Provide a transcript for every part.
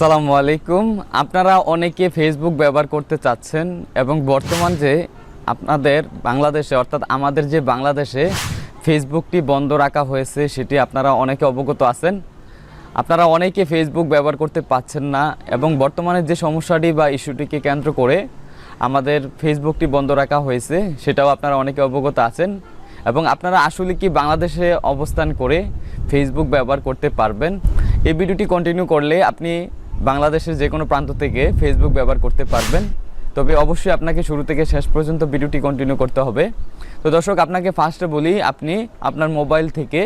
আসসালামু আলাইকুম। আপনারা অনেকে ফেসবুক ব্যবহার করতে চাচ্ছেন এবং বর্তমান যে আপনাদের বাংলাদেশে, অর্থাৎ আমাদের যে বাংলাদেশে ফেসবুকটি বন্ধ রাখা হয়েছে, সেটি আপনারা অনেকে অবগত আছেন। আপনারা অনেকে ফেসবুক ব্যবহার করতে পাচ্ছেন না এবং বর্তমানে যে সমস্যাটি বা ইস্যুটিকে কেন্দ্র করে আমাদের ফেসবুকটি বন্ধ রাখা হয়েছে, সেটাও আপনারা অনেকে অবগত আছেন। এবং আপনারা আসলে কি বাংলাদেশে অবস্থান করে ফেসবুক ব্যবহার করতে পারবেন? এই ভিডিওটি কন্টিনিউ করলে আপনি বাংলাদেশের যে কোনো প্রান্ত থেকে ফেসবুক ব্যবহার করতে পারবেন। তবে অবশ্যই আপনাকে শুরু থেকে শেষ পর্যন্ত ভিডিওটি কন্টিনিউ করতে হবে। তো দর্শক, আপনাকে ফার্স্টে বলি, আপনি আপনার মোবাইল থেকে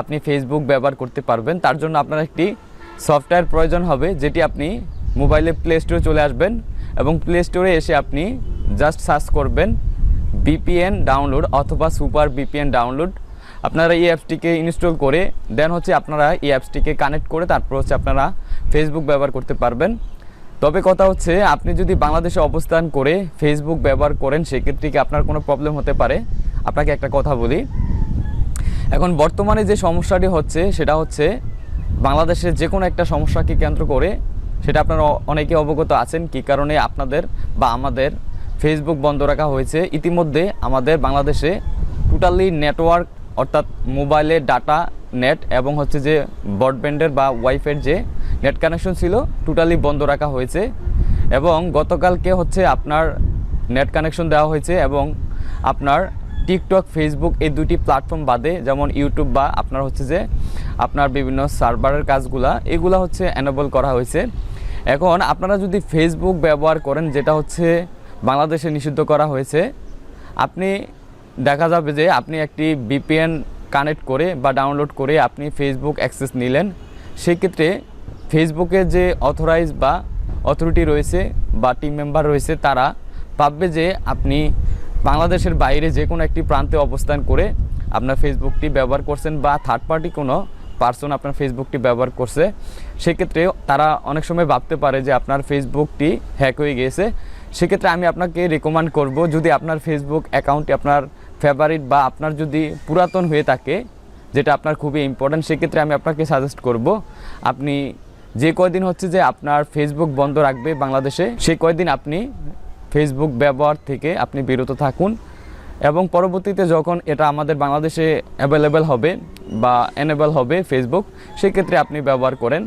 আপনি ফেসবুক ব্যবহার করতে পারবেন। তার জন্য আপনার একটি সফটওয়্যার প্রয়োজন হবে, যেটি আপনি মোবাইলে প্লে স্টোরে চলে আসবেন এবং প্লে স্টোরে এসে আপনি জাস্ট সার্চ করবেন বিপিএন ডাউনলোড অথবা সুপার বিপিএন ডাউনলোড আপনারা এই অ্যাপসটিকে ইনস্টল করে দেন হচ্ছে আপনারা এই অ্যাপসটিকে কানেক্ট করে, তারপর হচ্ছে আপনারা ফেসবুক ব্যবহার করতে পারবেন। তবে কথা হচ্ছে, আপনি যদি বাংলাদেশে অবস্থান করে ফেসবুক ব্যবহার করেন, সেক্ষেত্রে কি আপনার কোনো প্রবলেম হতে পারে? আপনাকে একটা কথা বলি। এখন বর্তমানে যে সমস্যাটি হচ্ছে, সেটা হচ্ছে বাংলাদেশের যে কোনো একটা সমস্যাকে কেন্দ্র করে, সেটা আপনারা অনেকে অবগত আছেন কী কারণে আপনাদের বা আমাদের ফেসবুক বন্ধ রাখা হয়েছে। ইতিমধ্যে আমাদের বাংলাদেশে টোটালি নেটওয়ার্ক অর্থাৎ মোবাইলে ডাটা নেট এবং হচ্ছে যে ব্রডব্যান্ডের বা ওয়াইফাইয়ের যে নেট কানেকশন ছিল টোটালি বন্ধ রাখা হয়েছে এবং গতকালকে হচ্ছে আপনার নেট কানেকশন দেওয়া হয়েছে এবং আপনার টিকটক, ফেসবুক এই দুটি প্ল্যাটফর্ম বাদে যেমন ইউটিউব বা আপনার হচ্ছে যে আপনার বিভিন্ন সার্ভারের কাজগুলা, এগুলা হচ্ছে অ্যানেবল করা হয়েছে। এখন আপনারা যদি ফেসবুক ব্যবহার করেন, যেটা হচ্ছে বাংলাদেশে নিষিদ্ধ করা হয়েছে, আপনি দেখা যাবে যে আপনি একটি বিপিএন কানেক্ট করে বা ডাউনলোড করে আপনি ফেসবুক অ্যাক্সেস নিলেন। সেক্ষেত্রে ফেসবুকে যে অথরাইজ বা অথরিটি রয়েছে বা টিম মেম্বার রয়েছে তারা ভাববে যে আপনি বাংলাদেশের বাইরে যে কোনো একটি প্রান্তে অবস্থান করে আপনার ফেসবুকটি ব্যবহার করছেন বা থার্ড পার্টি কোনো পার্সন আপনার ফেসবুকটি ব্যবহার করছে, সেক্ষেত্রে তারা অনেক সময় ভাবতে পারে যে আপনার ফেসবুকটি হ্যাক হয়ে গিয়েছে। সেক্ষেত্রে আমি আপনাকে রেকমেন্ড করব, যদি আপনার ফেসবুক অ্যাকাউন্টটি আপনার ফেভারিট বা আপনার যদি পুরাতন হয়ে থাকে, যেটা আপনার খুবই ইম্পর্ট্যান্ট সেক্ষেত্রে আমি আপনাকে সাজেস্ট করব, আপনি যে কয়দিন হচ্ছে যে আপনার ফেসবুক বন্ধ রাখবে বাংলাদেশে, সেই কয়দিন আপনি ফেসবুক ব্যবহার থেকে আপনি বিরত থাকুন এবং পরবর্তীতে যখন এটা আমাদের বাংলাদেশে অ্যাভেলেবেল হবে বা এনেবল হবে ফেসবুক সেক্ষেত্রে আপনি ব্যবহার করেন।